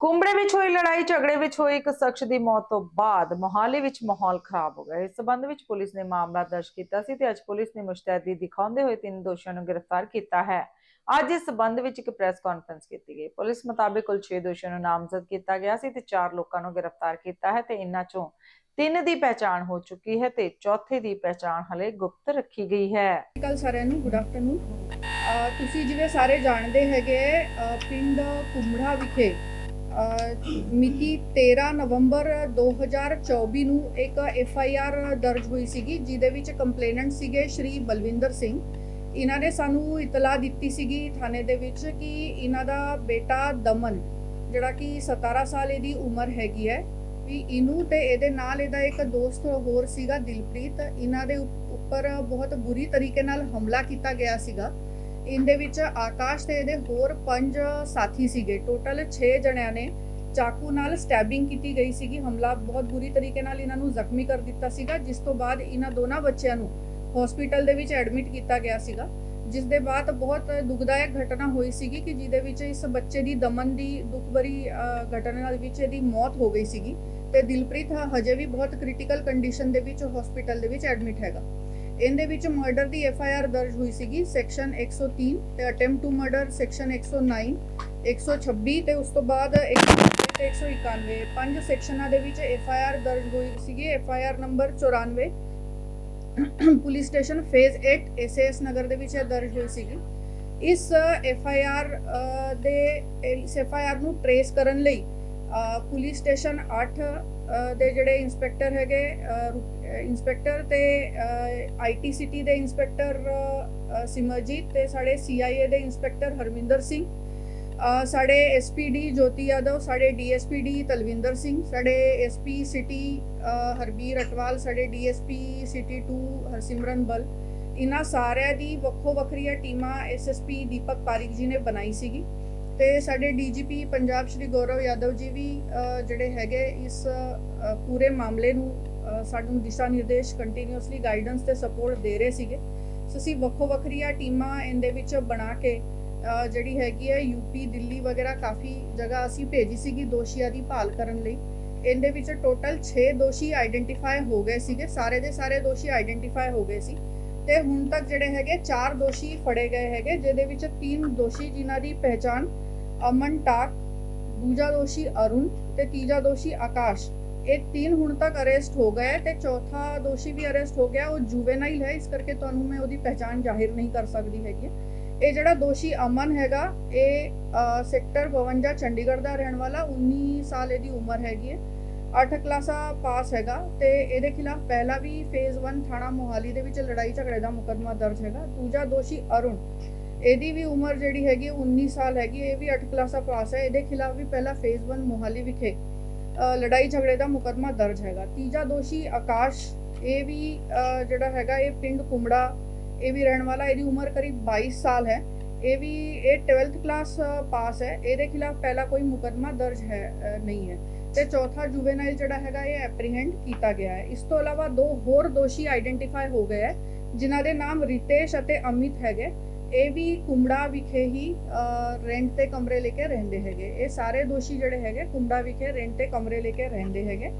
ਕੁੰਬੜੇ ਵਿੱਚ ਹੋਈ ਲੜਾਈ, ਝਗੜੇ ਵਿੱਚ ਹੋਈ ਇੱਕ ਸ਼ਖਸ ਦੀ ਮੌਤ ਤੋਂ ਬਾਅਦ ਮੋਹਾਲੀ ਵਿੱਚ ਮਾਹੌਲ ਖਰਾਬ ਹੋ ਗਿਆ। ਇਸ ਸਬੰਧ ਵਿੱਚ ਪੁਲਿਸ ਨੇ ਮਾਮਲਾ ਦਰਜ ਕੀਤਾ ਸੀ ਤੇ ਅੱਜ ਪੁਲਿਸ ਨੇ ਮੁਸ਼ਤੈਦੀ ਦਿਖਾਉਂਦੇ ਹੋਏ ਤਿੰਨ ਦੋਸ਼ੀਆਂ ਨੂੰ ਗ੍ਰਿਫਤਾਰ ਕੀਤਾ ਹੈ। ਅੱਜ ਇਸ ਸਬੰਧ ਵਿੱਚ ਇੱਕ ਪ੍ਰੈਸ ਕਾਨਫਰੰਸ ਕੀਤੀ ਗਈ। ਪੁਲਿਸ ਮੁਤਾਬਿਕ ਕੁੱਲ 6 ਦੋਸ਼ੀਆਂ ਨੂੰ ਨਾਮਜ਼ਦ ਕੀਤਾ ਗਿਆ ਸੀ ਤੇ 4 ਲੋਕਾਂ ਨੂੰ ਗ੍ਰਿਫਤਾਰ ਕੀਤਾ ਹੈ ਤੇ ਇਨ੍ਹਾਂ ਚੋਂ ਤਿੰਨ ਦੀ ਪਹਿਚਾਣ ਹੋ ਚੁੱਕੀ ਹੈ ਤੇ ਚੌਥੇ ਦੀ ਪਹਿਚਾਣ ਹਲੇ ਗੁਪਤ ਰੱਖੀ ਗਈ ਹੈ। ਕੱਲ ਸਾਰਿਆਂ ਨੂੰ ਗੁੱਡ ਆਫਟਰਨੂਨ। ਤੁਸੀਂ ਜਿਵੇਂ ਸਾਰੇ ਜਾਣਦੇ ਹੈਗੇ ਪਿੰਡ ਕੁੰਬੜਾ ਵਿਖੇ ਮਿਤੀ 13 ਨਵੰਬਰ 2024 ਨੂੰ ਇੱਕ ਐਫ ਆਈ ਆਰ ਦਰਜ ਹੋਈ ਸੀਗੀ, ਜਿਹਦੇ ਵਿੱਚ ਕੰਪਲੇਨੈਂਟ ਸੀਗੇ ਸ਼੍ਰੀ ਬਲਵਿੰਦਰ ਸਿੰਘ। ਇਹਨਾਂ ਨੇ ਸਾਨੂੰ ਇਤਲਾਹ ਦਿੱਤੀ ਸੀਗੀ ਥਾਣੇ ਦੇ ਵਿੱਚ ਕਿ ਇਹਨਾਂ ਦਾ ਬੇਟਾ ਦਮਨ, ਜਿਹੜਾ ਕਿ 17 ਸਾਲ ਇਹਦੀ ਉਮਰ ਹੈਗੀ ਹੈ, ਵੀ ਇਹਨੂੰ ਤੇ ਇਹਦੇ ਨਾਲ ਇਹਦਾ ਇੱਕ ਦੋਸਤ ਹੋਰ ਸੀਗਾ ਦਿਲਪ੍ਰੀਤ। ਇਹਨਾਂ ਦੇ ਉੱਪਰ ਬਹੁਤ ਬੁਰੀ ਤਰੀਕੇ ਨਾਲ ਹਮਲਾ ਕੀਤਾ ਗਿਆ ਸੀਗਾ। ਇਹਦੇ ਵਿੱਚ ਆਕਾਸ਼ ਤੇ ਇਹਦੇ ਹੋਰ ਪੰਜ ਸਾਥੀ ਸੀਗੇ। ਟੋਟਲ 6 ਜਣਿਆਂ ਨੇ ਚਾਕੂ ਨਾਲ ਸਟੈਬਿੰਗ ਕੀਤੀ ਗਈ ਸੀਗੀ। ਹਮਲਾ ਬਹੁਤ ਬੁਰੀ ਤਰੀਕੇ ਨਾਲ ਇਹਨਾਂ ਨੂੰ ਜ਼ਖਮੀ ਕਰ ਦਿੱਤਾ ਸੀਗਾ ਜਿਸ ਤੋਂ ਬਾਅਦ ਇਹਨਾਂ ਦੋਨਾਂ ਬੱਚਿਆਂ ਨੂੰ ਹਸਪੀਟਲ ਦੇ ਵਿੱਚ ਐਡਮਿਟ ਕੀਤਾ ਗਿਆ ਸੀਗਾ। ਜਿਸ ਦੇ ਬਾਅਦ ਬਹੁਤ ਦੁਖਦਾਇਕ ਘਟਨਾ ਹੋਈ ਸੀਗੀ ਕਿ ਜਿਹਦੇ ਵਿੱਚ ਇਸ ਬੱਚੇ ਦੀ ਦਮਨ ਦੀ ਦੁਖਭਰੀ ਅਹ, ਘਟਨਾ ਦੇ ਵਿੱਚ ਇਹਦੀ ਮੌਤ ਹੋ ਗਈ ਸੀਗੀ ਤੇ ਦਿਲਪ੍ਰੀਤ ਹਜੇ ਵੀ ਬਹੁਤ ਕ੍ਰਿਟੀਕਲ ਕੰਡੀਸ਼ਨ ਦੇ ਵਿੱਚ ਹਸਪੀਟਲ ਦੇ ਵਿੱਚ ਐਡਮਿਟ ਹੈਗਾ। ਇਹਦੇ ਵਿੱਚ ਮਰਡਰ ਦੀ ਐਫ ਆਈ ਆਰ ਦਰਜ ਹੋਈ ਸੀਗੀ ਸੈਕਸ਼ਨ 103 ਤੇ ਅਟੈਂਪਟ ਟੂ ਮਰਡਰ ਸੈਕਸ਼ਨ 109 126 ਤੇ ਉਸ ਤੋਂ ਬਾਅਦ 190 ਤੇ 191 ਪੰਜ ਸੈਕਸ਼ਨਾਂ ਦੇ ਵਿੱਚ ਐਫ ਆਈ ਆਰ ਦਰਜ ਹੋਈ ਸੀਗੀ F I R number 94 police station phase 8 SS Nagar ਦੇ ਵਿੱਚ ਇਹ ਦਰਜ ਹੋਈ ਸੀਗੀ। ਇਸ ਐਫ ਆਈ ਆਰ ਦੇ, ਇਸ ਐਫ ਆਈ ਆਰ ਨੂੰ ਟਰੇਸ ਕਰਨ ਲਈ ਪੁਲਿਸ ਸਟੇਸ਼ਨ 8 ਦੇ ਜਿਹੜੇ ਇੰਸਪੈਕਟਰ ਹੈਗੇ ਅ, ਰੂ- ਅ, ਇੰਸਪੈਕਟਰ ਤੇ ਆਈਟੀ ਸਿਟੀ ਦੇ ਇੰਸਪੈਕਟਰ ਸਿਮਰਜੀਤ ਤੇ ਸਾਡੇ ਸੀਆਈਏ ਦੇ ਇੰਸਪੈਕਟਰ ਹਰਮਿੰਦਰ ਸਿੰਘ ਅ, ਸਾਡੇ ਐਸਪੀਡੀ ਜੋਤੀ ਯਾਦਵ ਸਾਡੇ ਡੀਐਸਪੀਡੀ ਤਲਵਿੰਦਰ ਸਿੰਘ ਸਾਡੇ ਐਸਪੀ ਸਿਟੀ ਹਰਬੀਰ ਅਟਵਾਲ ਸਾਡੇ ਡੀਐਸਪੀ ਸਿਟੀ 2 ਹਰਸਿਮਰਨ ਬਲ ਇਹਨਾਂ ਸਾਰਿਆਂ ਦੀ ਵੱਖੋ ਵੱਖਰੀਆਂ ਟੀਮਾਂ ਐਸਐਸਪੀ ਦੀਪਕ ਪਾਰਿਕ ਜੀ ਨੇ ਬਣਾਈ ਸੀਗੀ। ਤੇ ਸਾਡੇ ਡੀਜੀਪੀ ਪੰਜਾਬ ਸ਼੍ਰੀ ਗੌਰਵ ਯਾਦਵ ਜੀ ਵੀ ਜਿਹੜੇ ਹੈਗੇ ਇਸ ਪੂਰੇ ਮਾਮਲੇ ਨੂੰ ਸਾਨੂੰ ਦਿਸ਼ਾ ਨਿਰਦੇਸ਼ ਕੰਟੀਨਿਊਸਲੀ ਗਾਈਡੈਂਸ ਤੇ ਸਪੋਰਟ ਦੇ ਰਹੇ ਸੀਗੇ। ਸੋ ਅਸੀਂ ਵੱਖੋ ਵੱਖਰੀਆਂ ਟੀਮਾਂ ਇਹਦੇ ਵਿੱਚ ਬਣਾ ਕੇ ਜਿਹੜੀ ਹੈਗੀ ਹੈ ਯੂਪੀ ਦਿੱਲੀ ਵਗੈਰਾ ਕਾਫੀ ਜਗ੍ਹਾ ਅਸੀਂ ਭੇਜੀ ਸੀਗੀ ਦੋਸ਼ੀਆਂ ਦੀ ਭਾਲ ਕਰਨ ਲਈ। ਇਹਦੇ ਵਿੱਚ ਟੋਟਲ 6 ਦੋਸ਼ੀ ਆਈਡੈਂਟੀਫਾਈ ਹੋ ਗਏ ਸੀਗੇ, ਸਾਰੇ ਦੇ ਸਾਰੇ ਦੋਸ਼ੀ ਆਈਡੈਂਟੀਫਾਈ ਹੋ ਗਏ ਸੀ। ਤੇ ਹੁਣ ਤੱਕ ਜਿਹੜੇ ਹੈਗੇ ਚਾਰ ਦੋਸ਼ੀ ਫੜੇ ਗਏ ਹੈਗੇ, ਜਿਹਦੇ ਵਿੱਚ ਤਿੰਨ ਦੋਸ਼ੀ ਜਿਨ੍ਹਾਂ ਦੀ ਪਹਿਚਾਣ ਅਮਨ ਟਾਕ, ਦੂਜਾ ਦੋਸ਼ੀ ਅਰੁਣ ਤੇ ਤੀਜਾ ਦੋਸ਼ੀ ਆਕਾਸ਼। ਇਹ ਤਿੰਨ ਹੁਣ ਤੱਕ ਅਰੈਸਟ ਹੋ ਗਏ ਹੈ ਤੇ ਚੌਥਾ ਦੋਸ਼ੀ ਵੀ ਅਰੈਸਟ ਹੋ ਗਿਆ, ਉਹ ਜੁਵੇਨਾਈਲ ਹੈ, ਇਸ ਕਰਕੇ ਤੁਹਾਨੂੰ ਮੈਂ ਉਹਦੀ ਪਹਿਚਾਣ ਜ਼ਾਹਿਰ ਨਹੀਂ ਕਰ ਸਕਦੀ ਹੈਗੀ। ਇਹ ਜਿਹੜਾ ਦੋਸ਼ੀ ਅਮਨ ਹੈਗਾ, ਇਹ ਸੈਕਟਰ 52 ਚੰਡੀਗੜ੍ਹ ਦਾ ਰਹਿਣ ਵਾਲਾ 19 ਸਾਲ ਇਹਦੀ ਉਮਰ ਹੈਗੀ ਹੈ। 8 ਕਲਾਸਾਂ ਪਾਸ ਹੈਗਾ ਤੇ ਇਹਦੇ ਖਿਲਾਫ ਪਹਿਲਾਂ ਵੀ ਫੇਜ਼ 1 ਥਾਣਾ ਮੋਹਾਲੀ ਦੇ ਵਿੱਚ ਲੜਾਈ ਝਗੜੇ ਦਾ ਮੁਕੱਦਮਾ ਦਰਜ ਹੈਗਾ। ਦੂਜਾ ਦੋਸ਼ੀ ਅਰੁਣ। ਇਹਦੀ ਵੀ ਉਮਰ ਜਿਹੜੀ ਹੈਗੀ 19 ਸਾਲ ਹੈਗੀ ਇਹ ਵੀ 8 ਕਲਾਸਾਂ ਪਾਸ ਹੈ। ਇਹਦੇ ਖਿਲਾਫ ਵੀ ਪਹਿਲਾਂ ਫੇਜ਼ 1 ਮੋਹਾਲੀ ਵਿਖੇ ਲੜਾਈ ਝਗੜੇ ਦਾ ਮੁਕੱਦਮਾ ਦਰਜ ਹੈਗਾ। ਤੀਜਾ ਦੋਸ਼ੀ ਆਕਾਸ਼, ਇਹ ਵੀ ਜਿਹੜਾ ਹੈਗਾ, ਇਹ ਪਿੰਡ ਕੁੰਬੜਾ, ਇਹ ਵੀ ਰਹਿਣ ਵਾਲਾ, ਇਹਦੀ ਉਮਰ ਕਰੀਬ 22 ਸਾਲ ਹੈ। ਇਹ ਵੀ, ਇਹ 12th ਕਲਾਸ ਪਾਸ ਹੈ। ਇਹਦੇ ਖਿਲਾਫ ਪਹਿਲਾਂ ਕੋਈ ਮੁਕੱਦਮਾ ਦਰਜ ਹੈ ਨਹੀਂ ਹੈ। ਤੇ ਚੌਥਾ ਜੁਵੇਨਾਈਲ ਜਿਹੜਾ ਹੈਗਾ, ਇਹ ਐਪਰੀਹੈਂਡ ਕੀਤਾ ਗਿਆ ਹੈ। ਇਸ ਤੋਂ ਇਲਾਵਾ ਦੋ ਹੋਰ ਦੋਸ਼ੀ ਆਈਡੈਂਟੀਫਾਈ ਹੋ ਗਏ ਹੈ, ਜਿਨ੍ਹਾਂ ਦੇ ਨਾਮ ਰਿਤੇਸ਼ ਅਤੇ ਅਮਿਤ ਹੈਗੇ। ਇਹ ਵੀ ਕੁੰਬੜਾ ਵਿਖੇ ਹੀ ਰੈਂਟ ਤੇ ਕਮਰੇ ਲੈ ਕੇ ਰਹਿੰਦੇ ਹੈਗੇ। ਇਹ ਸਾਰੇ ਦੋਸ਼ੀ ਜਿਹੜੇ ਹੈਗੇ, ਕੁੰਬੜਾ ਵਿਖੇ ਰੈਂਟ ਤੇ ਕਮਰੇ ਲੈ ਕੇ ਰਹਿੰਦੇ ਹੈਗੇ।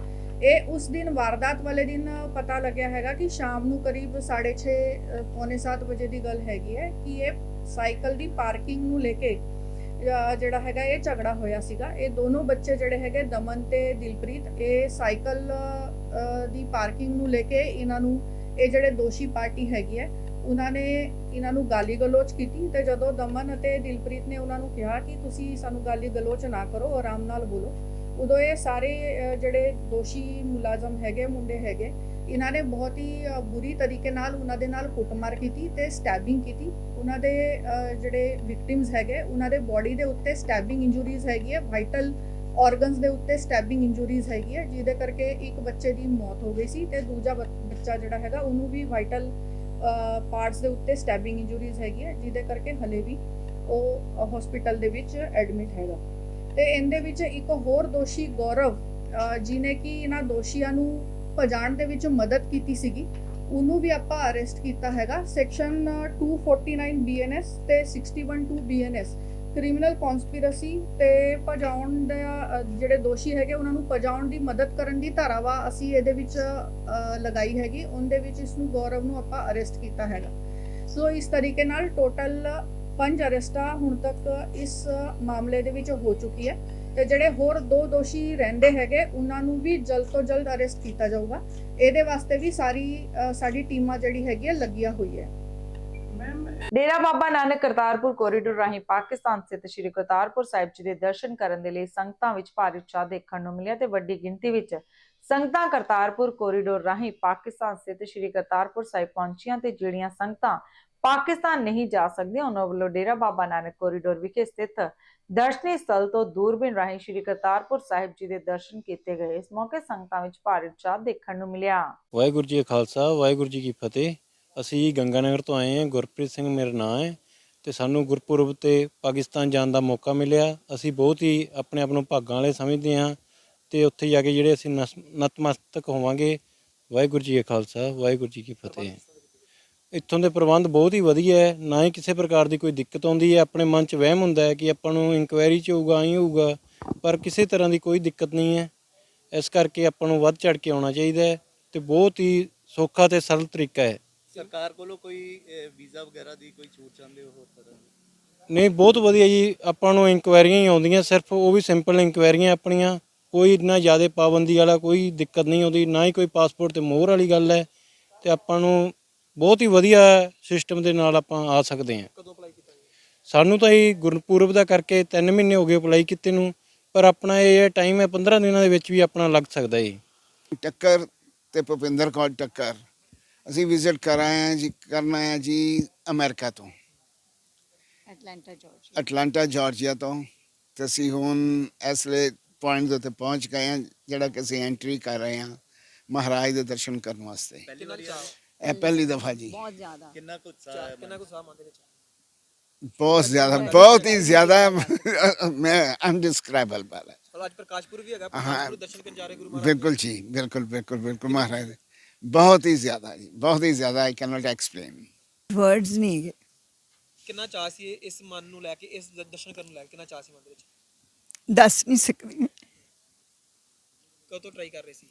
ਇਹ ਉਸ ਦਿਨ ਵਾਰਦਾਤ ਵਾਲੇ ਦਿਨ ਪਤਾ ਲੱਗਿਆ ਹੈਗਾ ਕਿ ਸ਼ਾਮ ਨੂੰ ਕਰੀਬ 6:30 ਪੌਣੇ 7 ਵਜੇ ਦੀ ਗੱਲ ਹੈਗੀ ਹੈ ਕਿ ਇਹ ਸਾਈਕਲ ਦੀ ਪਾਰਕਿੰਗ ਨੂੰ ਲੈ ਕੇ ਜਿਹੜਾ ਹੈਗਾ ਇਹ ਝਗੜਾ ਹੋਇਆ ਸੀਗਾ। ਇਹ ਦੋਨੋਂ ਬੱਚੇ ਜਿਹੜੇ ਹੈਗੇ, ਦਮਨ ਤੇ ਦਿਲਪ੍ਰੀਤ, ਇਹ ਸਾਈਕਲ ਦੀ ਪਾਰਕਿੰਗ ਨੂੰ ਲੈ ਕੇ ਇਹਨਾਂ ਨੂੰ ਇਹ ਜਿਹੜੇ ਦੋਸ਼ੀ ਪਾਰਟੀ ਹੈਗੀ ਹੈ ਉਹਨਾਂ ਨੇ ਇਹਨਾਂ ਨੂੰ ਗਾਲੀ ਗਲੋਚ ਕੀਤੀ ਤੇ ਜਦੋਂ ਦਮਨ ਅਤੇ ਦਿਲਪ੍ਰੀਤ ਨੇ ਉਹਨਾਂ ਨੂੰ ਕਿਹਾ ਕਿ ਤੁਸੀਂ ਸਾਨੂੰ ਗਾਲੀ ਗਲੋਚ ਨਾ ਕਰੋ, ਆਰਾਮ ਨਾਲ ਬੋਲੋ, ਉਦੋਂ ਇਹ ਸਾਰੇ ਜਿਹੜੇ ਦੋਸ਼ੀ ਮੁਲਾਜ਼ਮ ਹੈਗੇ, ਮੁੰਡੇ ਹੈਗੇ, ਇਹਨਾਂ ਨੇ ਬਹੁਤ ਹੀ ਬੁਰੀ ਤਰੀਕੇ ਨਾਲ ਉਹਨਾਂ ਦੇ ਨਾਲ ਕੁੱਟਮਾਰ ਕੀਤੀ ਤੇ ਸਟੈਬਿੰਗ ਕੀਤੀ। ਉਹਨਾਂ ਦੇ ਜਿਹੜੇ ਵਿਕਟਿਮਸ ਹੈਗੇ, ਉਹਨਾਂ ਦੇ ਬਾਡੀ ਦੇ ਉੱਤੇ ਸਟੈਬਿੰਗ ਇੰਜੂਰੀਜ਼ ਹੈਗੀ ਹੈ ਵਾਈਟਲ ਆਰਗਨਸ ਦੇ ਉੱਤੇ ਸਟੈਬਿੰਗ ਇੰਜੂਰੀਜ਼ ਹੈਗੀ ਹੈ, ਜਿਹਦੇ ਕਰਕੇ ਇੱਕ ਬੱਚੇ ਦੀ ਮੌਤ ਹੋ ਗਈ ਸੀ ਤੇ ਦੂਜਾ ਬੱਚ- ਬੱਚਾ ਜਿਹੜਾ ਹੈਗਾ, ਉਹਨੂੰ ਵੀ ਵਾਈਟਲ ਪਾਰਟਸ ਦੇ ਉੱਤੇ ਸਟੈਬਿੰਗ ਇੰਜੂਰੀਜ਼ ਹੈਗੀ ਹੈ ਜਿਹਦੇ ਕਰਕੇ ਹਲੇ ਵੀ ਉਹ ਹਸਪੀਟਲ ਦੇ ਵਿੱਚ ਐਡਮਿਟ ਹੈਗਾ। ਤੇ ਇਹਦੇ ਵਿੱਚ ਇੱਕ ਹੋਰ ਦੋਸ਼ੀ ਗੌਰਵ ਅ, ਜਿਹਨੇ ਕਿ ਇਹਨਾਂ ਦੋਸ਼ੀਆਂ ਨੂੰ ਭਜਾਣ ਦੇ ਵਿੱਚ ਮਦਦ ਕੀਤੀ ਸੀਗੀ ਉਹਨੂੰ ਵੀ ਆਪਾਂ ਅਰੈਸਟ ਕੀਤਾ ਹੈਗਾ। ਸੈਕਸ਼ਨ 249 ਬੀਐਨਐਸ ਤੇ 612 ਬੀਐਨਐਸ ਕ੍ਰਿਮੀਨਲ ਕਨਸਪੀਰੇਸੀ ਤੇ ਭਜਾਉਣ ਦਾ ਜਿਹੜੇ ਦੋਸ਼ੀ ਹੈਗੇ, ਉਹਨਾਂ ਨੂੰ ਭਜਾਉਣ ਦੀ ਮਦਦ ਕਰਨ ਦੀ ਧਾਰਾਵਾ ਅਸੀਂ ਇਹਦੇ ਵਿੱਚ ਲਗਾਈ ਹੈਗੀ। ਉਹਦੇ ਵਿੱਚ ਇਸ ਨੂੰ ਗੌਰਵ ਨੂੰ ਆਪਾਂ ਅਰੈਸਟ ਕੀਤਾ ਹੈਗਾ। ਸੋ ਇਸ ਤਰੀਕੇ ਨਾਲ ਟੋਟਲ ਪੰਜ ਅਰੈਸਟਾਂ ਹੁਣ ਤੱਕ ਇਸ ਮਾਮਲੇ ਦੇ ਵਿੱਚ ਹੋ ਚੁੱਕੀ ਹੈ। ਤੇ ਜਿਹੜੇ ਹੋਰ ਦੋ ਦੋਸ਼ੀ ਰਹਿੰਦੇ ਹੈਗੇ, ਉਹਨਾਂ ਨੂੰ ਵੀ ਜਲਦ ਤੋਂ ਜਲਦ ਅਰੈਸਟ ਕੀਤਾ ਜਾਊਗਾ। ਇਹਦੇ ਵਾਸਤੇ ਵੀ ਸਾਰੀ ਸਾਡੀ ਟੀਮਾਂ ਜਿਹੜੀ ਹੈਗੀ ਹੈ ਲੱਗੀਆਂ ਹੋਈ ਹੈ। ਡੇਰਾ ਬਾਬਾ ਨਾਨਕ ਕਰਤਾਰਪੁਰ ਕੋਰੀਡੋਰ ਰਾਹੀਂ ਪਾਕਿਸਤਾਨ ਸਥਿਤ ਸ੍ਰੀ ਕਰਤਾਰਪੁਰ ਸਾਹਿਬ ਜੀ ਦੇ ਦਰਸ਼ਨ ਕਰਨ ਦੇ ਲਈ ਸੰਗਤਾਂ ਵਿੱਚ ਭਾਰੀ ਉਤਸ਼ਾਹ ਦੇਖਣ ਨੂੰ ਮਿਲਿਆ ਤੇ ਵੱਡੀ ਗਿਣਤੀ ਵਿੱਚ ਸੰਗਤਾਂ ਕਰਤਾਰਪੁਰ ਕੋਰੀਡੋਰ ਰਾਹੀਂ ਪਾਕਿਸਤਾਨ ਸਥਿਤ ਸ੍ਰੀ ਕਰਤਾਰਪੁਰ ਸਾਹਿਬ ਪਹੁੰਚੀਆਂ ਤੇ ਜਿਹੜੀਆਂ ਸੰਗਤਾਂ ਪਾਕਿਸਤਾਨ ਨਹੀਂ ਜਾ ਸਕਦੀਆਂ, ਉਹਨਾਂ ਵੱਲੋਂ ਡੇਰਾ ਬਾਬਾ ਨਾਨਕ ਕੋਰੀਡੋਰ ਵਿਖੇ ਸਥਿਤ ਦਰਸ਼ਨੀ ਸਥਲ ਤੋਂ ਦੂਰਬੀਨ ਰਾਹੀਂ ਸ੍ਰੀ ਕਰਤਾਰਪੁਰ ਸਾਹਿਬ ਜੀ ਦੇ ਦਰਸ਼ਨ ਕੀਤੇ ਗਏ। ਇਸ ਮੌਕੇ ਸੰਗਤਾਂ ਵਿੱਚ ਭਾਰੀ ਉਤਸ਼ਾਹ ਦੇਖਣ ਨੂੰ ਮਿਲਿਆ। ਵਾਹਿਗੁਰੂ ਜੀ ਖਾਲਸਾ, ਵਾਹਿਗੁਰੂ ਜੀ ਕੀ ਫਤਿਹ। ਅਸੀਂ ਗੰਗਾਨਗਰ ਤੋਂ ਆਏ ਹਾਂ। ਗੁਰਪ੍ਰੀਤ ਸਿੰਘ ਮੇਰਾ ਨਾਮ ਹੈ ਤੇ ਸਾਨੂੰ ਗੁਰਪੁਰਬ ਤੇ ਪਾਕਿਸਤਾਨ ਜਾਣ ਦਾ ਮੌਕਾ ਮਿਲਿਆ। ਅਸੀਂ ਬਹੁਤ ਹੀ ਆਪਣੇ ਆਪ ਨੂੰ ਭਾਗਾਂ ਵਾਲੇ ਸਮਝਦੇ ਹਾਂ ਤੇ ਉੱਥੇ ਜਾ ਕੇ ਜਿਹੜੇ ਅਸੀਂ ਨਸ- ਨਤਮਸਤਕ ਹੋਵਾਂਗੇ, ਵਾਹਿਗੁਰੂ ਜੀ ਕਾ ਖਾਲਸਾ, ਵਾਹਿਗੁਰੂ ਜੀ ਕੀ ਫਤਿਹ। ਇੱਥੋਂ ਦੇ ਪ੍ਰਬੰਧ ਬਹੁਤ ਹੀ ਵਧੀਆ ਹੈ। ਨਾ ਹੀ ਕਿਸੇ ਪ੍ਰਕਾਰ ਦੀ ਕੋਈ ਦਿੱਕਤ ਆਉਂਦੀ ਹੈ। ਆਪਣੇ ਮਨ 'ਚ ਵਹਿਮ ਹੁੰਦਾ ਹੈ ਕਿ ਆਪਾਂ ਨੂੰ ਇਨਕੁਆਇਰੀ 'ਚ ਹੋਊਗਾ, ਆਈ ਹੋਊਗਾ, ਪਰ ਕਿਸੇ ਤਰ੍ਹਾਂ ਦੀ ਕੋਈ ਦਿੱਕਤ ਨਹੀਂ ਹੈ। ਇਸ ਕਰਕੇ ਆਪਾਂ ਨੂੰ ਵੱਧ ਚੜ ਕੇ ਆਉਣਾ ਚਾਹੀਦਾ ਹੈ ਤੇ ਬਹੁਤ ਹੀ ਸੌਖਾ ਤੇ ਸਰਲ ਤਰੀਕਾ ਹੈ। ਸਰਕਾਰ ਕੋਲੋਂ ਕੋਈ ਵੀਜ਼ਾ ਵਗੈਰਾ ਦੀ ਕੋਈ ਛੂਟ ਚਾਹੁੰਦੇ ਹੋ ਹੋਰ ਤਰ੍ਹਾਂ ਦੀ? ਨਹੀਂ ਬਹੁਤ ਵਧੀਆ ਜੀ। ਆਪਾਂ ਨੂੰ ਇਨਕੁਆਇਰੀਆਂ ਹੀ ਆਉਂਦੀਆਂ ਸਿਰਫ ਉਹ ਵੀ ਸਿੰਪਲ ਇਨਕੁਆਇਰੀਆਂ ਆਪਣੀਆਂ। ਕੋਈ ਇੰਨਾ ਜ਼ਿਆਦਾ ਪਾਬੰਦੀ ਵਾਲਾ ਕੋਈ ਦਿੱਕਤ ਨਹੀਂ ਆਉਂਦੀ ਨਾ ਹੀ ਕੋਈ ਪਾਸਪੋਰਟ ਤੇ ਮੋਹਰ ਵਾਲੀ ਗੱਲ ਹੈ। ਤੇ ਆਪਾਂ ਨੂੰ ਬਹੁਤ ਹੀ ਵਧੀਆ ਸਿਸਟਮ ਦੇ ਨਾਲ ਆਪਾਂ ਆ ਸਕਦੇ ਹਾਂ। ਕਦੋਂ ਅਪਲਾਈ ਕੀਤਾ ਸਾਨੂੰ ਤਾਂ ਇਹ ਗੁਰਪੁਰਬ ਦਾ ਕਰਕੇ 3 ਮਹੀਨੇ ਹੋ ਗਏ ਅਪਲਾਈ ਕੀਤੇ ਨੂੰ ਪਰ ਆਪਣਾ ਇਹ ਟਾਈਮ ਹੈ 15 ਦਿਨਾਂ ਦੇ ਵਿੱਚ ਵੀ ਆਪਣਾ ਲੱਗ ਸਕਦਾ ਹੈ ਟੱਕਰ ਤੇ ਭੁਪਿੰਦਰ ਕੌਰ ਟੱਕਰ। ਅਸੀਂ ਵਿਜ਼ਿਟ ਕਰ ਆਏ ਹਾਂ ਜੀ ਕਰਨਾ ਹੈ ਜੀ ਅਮਰੀਕਾ ਤੋਂ। ਐਟਲਾਂਟਾ ਜਾਰਜੀਆ ਅਟਲਾਂਟਾ ਜਾਰਜੀਆ ਤੋਂ। ਤੇ ਅਸੀਂ ਹੁਣ ਇਸ ਲਈ ਪੁਆਇੰਟ ਦੇ ਉੱਤੇ ਪਹੁੰਚ ਗਏ ਹਾਂ ਜਿਹੜਾ ਕਿ ਅਸੀਂ ਐਂਟਰੀ ਕਰ ਰਹੇ ਹਾਂ ਮਹਾਰਾਜ ਦੇ ਦਰਸ਼ਨ ਕਰਨ ਵਾਸਤੇ। ਪਹਿਲੀ ਵਾਰੀ ਇਹ ਪਹਿਲੀ ਦਫਾ ਜੀ। ਬਹੁਤ ਜ਼ਿਆਦਾ। ਕਿੰਨਾ ਕੁ ਉਤਸ਼ਾਹ ਹੈ ਕਿੰਨਾ ਕੁ ਉਤਸ਼ਾਹ ਮਨ ਦੇ ਵਿੱਚ? ਬਹੁਤ ਜ਼ਿਆਦਾ ਬਹੁਤ ਹੀ ਜ਼ਿਆਦਾ ਮੈਂ ਅਨਡਿਸਕ੍ਰਾਈਬਲ ਬਾਲਾ। ਚਲੋ ਅੱਜ ਪ੍ਰਕਾਸ਼ਪੁਰ ਵੀ ਹੈਗਾ ਹਾਂ। ਪ੍ਰਕਾਸ਼ਪੁਰ ਦਰਸ਼ਨ ਕਰਨ ਜਾ ਰਹੇ ਗੁਰੂ ਮਹਾਰਾਜ। ਬਿਲਕੁਲ ਜੀ ਬਿਲਕੁਲ ਬਿਲਕੁਲ ਬਿਲਕੁਲ ਮਹਾਰਾਜ। ਦੇ। ਬਹੁਤ ਹੀ ਜ਼ਿਆਦਾ ਜੀ ਬਹੁਤ ਹੀ ਜ਼ਿਆਦਾ I can not explain words ਨਹੀਂ ਹੈਗੇ। ਕਿੰਨਾ ਚਾਹ ਸੀ ਇਸ ਮਨ ਨੂੰ ਲੈ ਕੇ ਇਸ ਦ- ਦਰਸ਼ਨ ਕਰਨ ਨੂੰ ਲੈ ਕੇ ਕਿੰਨਾ ਚਾਹ ਸੀ ਮਨ ਦੇ ਵਿੱਚ? ਦੱਸ ਨਹੀਂ ਸਕਦੀ ਕਦੋਂ ਟਰਾਈ ਕਰ ਰਹੇ ਸੀ?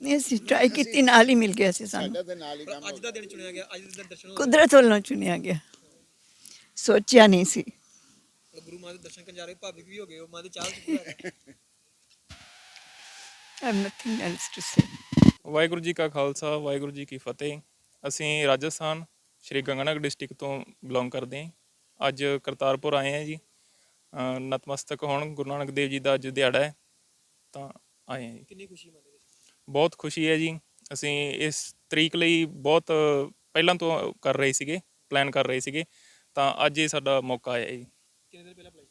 ਨਹੀਂ ਅਸੀਂ ਟਰਾਈ ਕੀਤੀ ਨਾਲ ਹੀ ਮਿਲ ਗਿਆ ਸੀ ਸਾਨੂੰ। ਸਾਡਾ ਦੇ ਨਾਲ ਹੀ ਪਰ ਕੰਮ ਅੱਜ ਦਾ ਦਿਨ ਚੁਣਿਆ ਗਿਆ ਅੱਜ ਦੇ ਦਿਨ ਦਰਸ਼ਨ ਹੋਣ ਕੁਦਰਤ ਵੱਲੋਂ ਚੁਣਿਆ ਗਿਆ। ਸੋਚਿਆ ਨਹੀਂ ਸੀ। ਗੁਰੂ ਮਹਾਰਾਜ ਦੇ ਦਰਸ਼ਨ ਕਰਨ ਜਾ ਰਹੇ ਭਾਵਿਕ ਵੀ ਹੋ ਗਏ ਉਹ ਮਨ ਦੇ ਚਾਹ ਚ ਪੂਰਾ ਹੈ। I have nothing else to say Waheguru ji ਕਾ ਖਾਲਸਾ ਵਾਹਿਗੁਰੂ ਜੀ ਕੀ ਫਤਿਹ। ਅਸੀਂ ਰਾਜਸਥਾਨ ਸ਼੍ਰੀ ਗੰਗਾਨਗਰ ਡਿਸਟ੍ਰਿਕਟ ਤੋਂ ਬਿਲੋਂਗ ਕਰਦੇ ਹਾਂ। ਅੱਜ ਕਰਤਾਰਪੁਰ ਆਏ ਹਾਂ ਜੀ। ਨਤਮਸਤਕ ਹੋਣ ਗੁਰੂ ਨਾਨਕ ਦੇਵ ਜੀ ਦਾ ਅੱਜ ਦਿਹਾੜਾ ਹੈ। ਤਾਂ ਆਏ ਹਾਂ ਜੀ। ਕਿੰਨੀ ਖੁਸ਼ੀ ਮਨ ਦੇ ਵਿੱਚ ਬਹੁਤ ਖੁਸ਼ੀ ਹੈ ਜੀ। ਅਸੀਂ ਇਸ ਤਰੀਕ ਲਈ ਬਹੁਤ ਪਹਿਲਾਂ ਤੋਂ ਕਰ ਰਹੇ ਸੀਗੇ ਪਲਾਨ ਕਰ ਰਹੇ ਸੀਗੇ। ਤਾਂ ਅੱਜ ਇਹ ਸਾਡਾ ਮੌਕਾ ਆਇਆ ਜੀ। ਕਿੰਨੇ ਦਿਨ ਪਹਿਲਾਂ ਅਪਲਾਈ